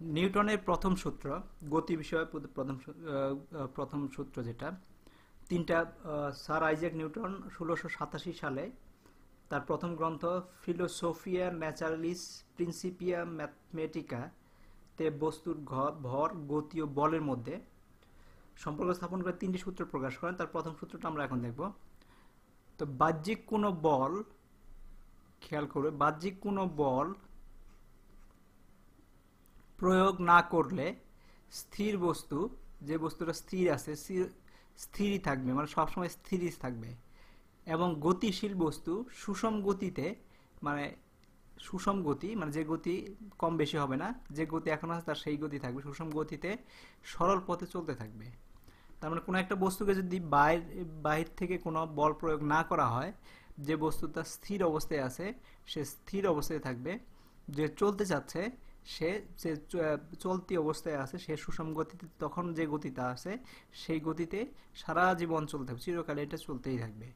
নিউটনের প্রথম সূত্র, গতি বিষয়ে প্রথম প্রথম সূত্র যেটা, তিনটা স্যার আইজ্যাক নিউটন ষোলোশো সাতাশি সালে তার প্রথম গ্রন্থ ফিলোসোফিয়া ন্যাচারালিস প্রিন্সিপিয়া ম্যাথমেটিকা তে বস্তুর ভর, গতি ও বলের মধ্যে সম্পর্ক স্থাপন করে তিনটি সূত্র প্রকাশ করেন। তার প্রথম সূত্রটা আমরা এখন দেখব। তো বাহ্যিক কোনো বল, খেয়াল করবে, বাহ্যিক কোনো বল প্রয়োগ না করলে স্থির বস্তু, যে বস্তুটা স্থির আছে, স্থির- স্থিরই থাকবে মানে সবসময় স্থিরই থাকবে। এবং গতিশীল বস্তু, সুষম গতিতে মানে সুষম গতি মানে যে গতি কম বেশি হবে না, যে গতি এখন আছে তার সেই গতি থাকবে, সুষম গতিতে সরল পথে চলতে থাকবে। তার মানে কোনো একটা বস্তুকে যদি বাইর, বাহির থেকে কোনো বল প্রয়োগ না করা হয়, যে বস্তুটা স্থির অবস্থায় আছে, সে স্থির অবস্থায় থাকবে। যে চলতে চাচ্ছে সে যে চলতি অবস্থায় আছে, সে সুষম গতিতে তখন যে গতিটা আছে, সেই গতিতে সারা জীবন চলতে থাকবে চিরকালে এটা চলতেই থাকবে।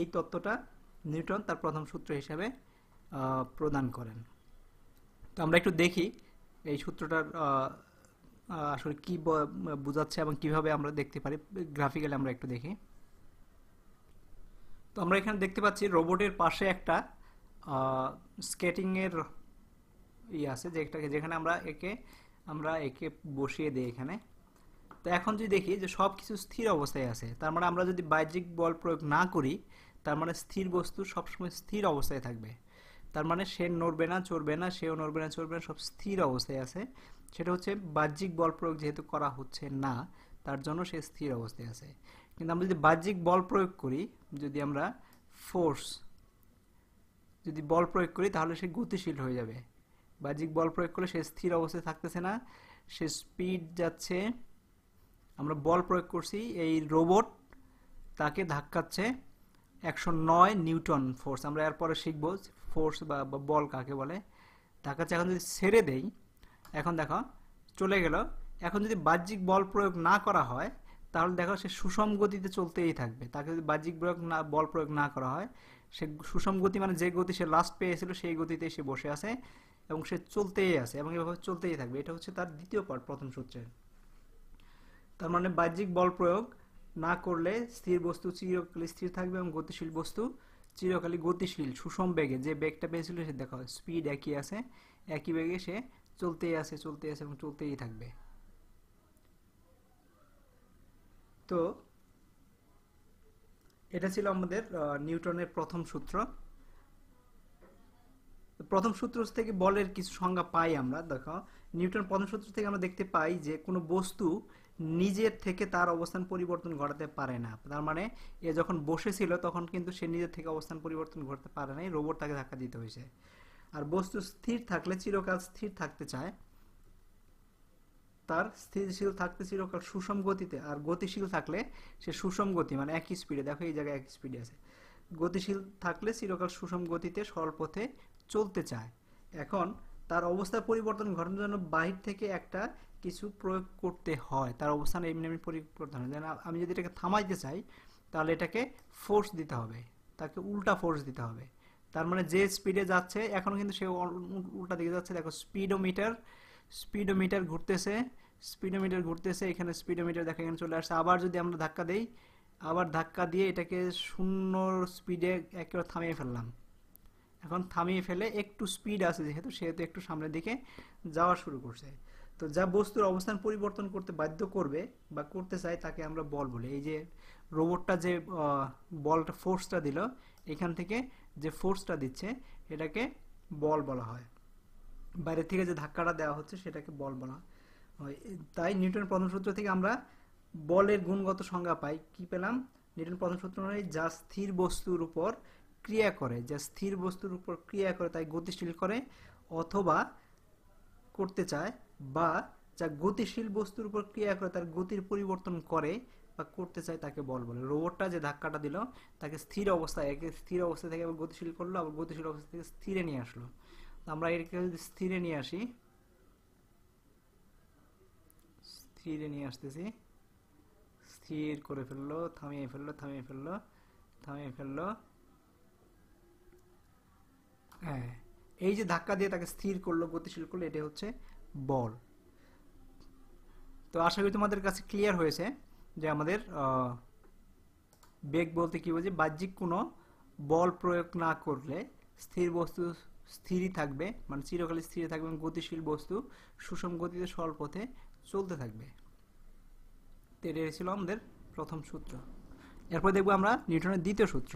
এই তত্ত্বটা নিউটন তার প্রথম সূত্র হিসাবে প্রদান করেন। তো আমরা একটু দেখি এই সূত্রটার আসলে কি বোঝাচ্ছে এবং কীভাবে আমরা দেখতে পারি। গ্রাফিক্যালি আমরা একটু দেখি। তো আমরা এখানে দেখতে পাচ্ছি রোবটের পাশে একটা স্কেটিং এর ই আছে যেটাকে যেখানে আমরা একে আমরা একে বসিয়ে দিই এখানে। তো এখন যদি দেখি যে সব কিছু স্থির অবস্থায় আছে, তার মানে আমরা যদি বাহ্যিক বল প্রয়োগ না করি, তার মানে স্থির বস্তু সবসময় স্থির অবস্থায় থাকবে। তার মানে সে নড়বে না, চড়বে না, সেও নড়বে না, চড়বে না, সব স্থির অবস্থায় আছে। সেটা হচ্ছে বাহ্যিক বল প্রয়োগ যেহেতু করা হচ্ছে না, তার জন্য সে স্থির অবস্থায় আছে। কিন্তু আমরা যদি বাহ্যিক বল প্রয়োগ করি, যদি আমরা ফোর্স যদি বল প্রয়োগ করি, তাহলে সে গতিশীল হয়ে যাবে। বাহ্যিক বল প্রয়োগ করলে সে স্থির অবস্থায় থাকতেছে না, সে স্পিড যাচ্ছে। আমরা বল প্রয়োগ করছি, এই রোবট তাকে ধাক্কাচ্ছে একশো নয় নিউটন ফোর্স আমরা এরপরে শিখব ফোর্স বা বল কাকে বলে। ধাক্কাচ্ছে এখন যদি ছেড়ে দেই, এখন দেখো চলে গেল। এখন যদি বাহ্যিক বল প্রয়োগ না করা হয়, তাহলে দেখো সে সুষম গতিতে চলতেই থাকবে। তাকে যদি বাহ্যিক প্রয়োগ না, বল প্রয়োগ না করা হয়, সে সুষম গতি মানে যে গতি সে লাস্ট পেয়েছিল, সেই গতিতে সে বসে আছে। এবং সে চলতেই আছে এবং এভাবে চলতেই থাকবে। এটা হচ্ছে তার দ্বিতীয় পার্ট প্রথম সূত্রের তার মানে বাহ্যিক বল প্রয়োগ না করলে স্থির বস্তু চিরকালী স্থির থাকবে এবং গতিশীল বস্তু চিরকালী গতিশীল, সুষম বেগে। যে বেগটা পেয়েছিল সে দেখো স্পিড একই আছে, একই বেগে সে চলতেই আছে চলতেই আছে এবং চলতেই থাকবে। তো, এটা ছিল আমাদের নিউটনের প্রথম সূত্র। প্রথম সূত্র থেকে বলের কিছু সংজ্ঞা পাই আমরা, দেখো। নিউটন প্রথম সূত্র থেকে আমরা দেখতে পাই যে কোনো বস্তু নিজের থেকে তার অবস্থান পরিবর্তন ঘটাতে পারে না। তার মানে এ যখন বসেছিল, তখন কিন্তু সে নিজের থেকে অবস্থান পরিবর্তন ঘটাতে পারে নাই, রোবট তাকে ধাক্কা দিতে হয়েছে। আর বস্তু স্থির থাকলে, চিরকাল স্থির থাকতে চায়, তার স্থিতিশীল থাকতে চিরকাল সুষম গতিতে, আর গতিশীল থাকলে সে সুষম গতি মানে একই স্পিডে দেখো, এই জায়গায় একই স্পিডে আছে। গতিশীল থাকলে চিরকাল সুষম গতিতে সরল পথে চলতে চায়। এখন তার অবস্থা পরিবর্তন ঘটানোর জন্য বাহির থেকে একটা কিছু প্রয়োগ করতে হয়। তার অবস্থান এমনি এমনি পরিবর্তন হয়। আমি যদি এটাকে থামাইতে চাই, তাহলে এটাকে ফোর্স দিতে হবে। তাকে উল্টা ফোর্স দিতে হবে। তার মানে যে স্পিডে যাচ্ছে, এখন কিন্তু সে উল- উল্টা দিকে যাচ্ছে। দেখো স্পিডোমিটার স্পিডোমিটার ঘুরতেছে স্পিডোমিটার ঘুরতেছে, এখানে স্পিডোমিটার দেখা এখানে চলে আসছে। আবার যদি আমরা ধাক্কা দেই আবার ধাক্কা দিয়ে এটাকে শূন্য স্পিডে একেবারে থামিয়ে ফেললাম। এখন থামিয়ে ফেলে একটু স্পিড আছে, যেহেতু সেহেতু একটু সামনের দিকে যাওয়া শুরু করছে। তো যা বস্তুর অবস্থান পরিবর্তন করতে বাধ্য করবে বা করতে চায় তাকে আমরা বল বলি। এই যে রোবটটা যে বলটা ফোর্সটা দিল, এখান থেকে যে ফোর্সটা দিচ্ছে, এটাকে বল বলা হয়। বাইরে থেকে যে ধাক্কাটা দেওয়া হচ্ছে, সেটাকে বল বলা হয়। তাই নিউটন প্রথম সূত্র থেকে আমরা বলের গুণগত সংজ্ঞা পাই, কি পেলাম? নিউটন প্রথম সূত্র অনুযায়ী, যা স্থির বস্তুর উপর ক্রিয়া করে, যা স্থির বস্তুর উপর ক্রিয়া করে, তাই গতিশীল করে অথবা করতে চায় বা যা গতিশীল বস্তুর উপর ক্রিয়া করে, তার গতির পরিবর্তন করে বা করতে চায়, তাকে বল বলে। রোবটটা যে ধাক্কাটা দিল, তাকে স্থির অবস্থায়, একে স্থির অবস্থা থেকে আবার গতিশীল করল, আবার গতিশীল অবস্থা থেকে স্থিরে নিয়ে আসলো। আমরা এটাকে যদি স্থিরে নিয়ে আসি, স্থিরে নিয়ে আসতেছি স্থির করে ফেলল, থামিয়ে ফেলল থামিয়ে ফেলল থামিয়ে ফেলল। হ্যাঁ এই যে ধাক্কা দিয়ে তাকে স্থির করল, গতিশীল করল এটা হচ্ছে বল। তো আশা করি তোমাদের কাছে ক্লিয়ার হয়েছে যে আমাদের বেগ বলতে কি বলছে বাহ্যিক কোনো বল প্রয়োগ না করলে স্থির বস্তু স্থিরই থাকবে মানে চিরকাল স্থির থাকবে এবং গতিশীল বস্তু সুষম গতিতে সরল পথে চলতে থাকবে। এটা ছিল আমাদের প্রথম সূত্র। এরপর দেখব আমরা নিউটনের দ্বিতীয় সূত্র।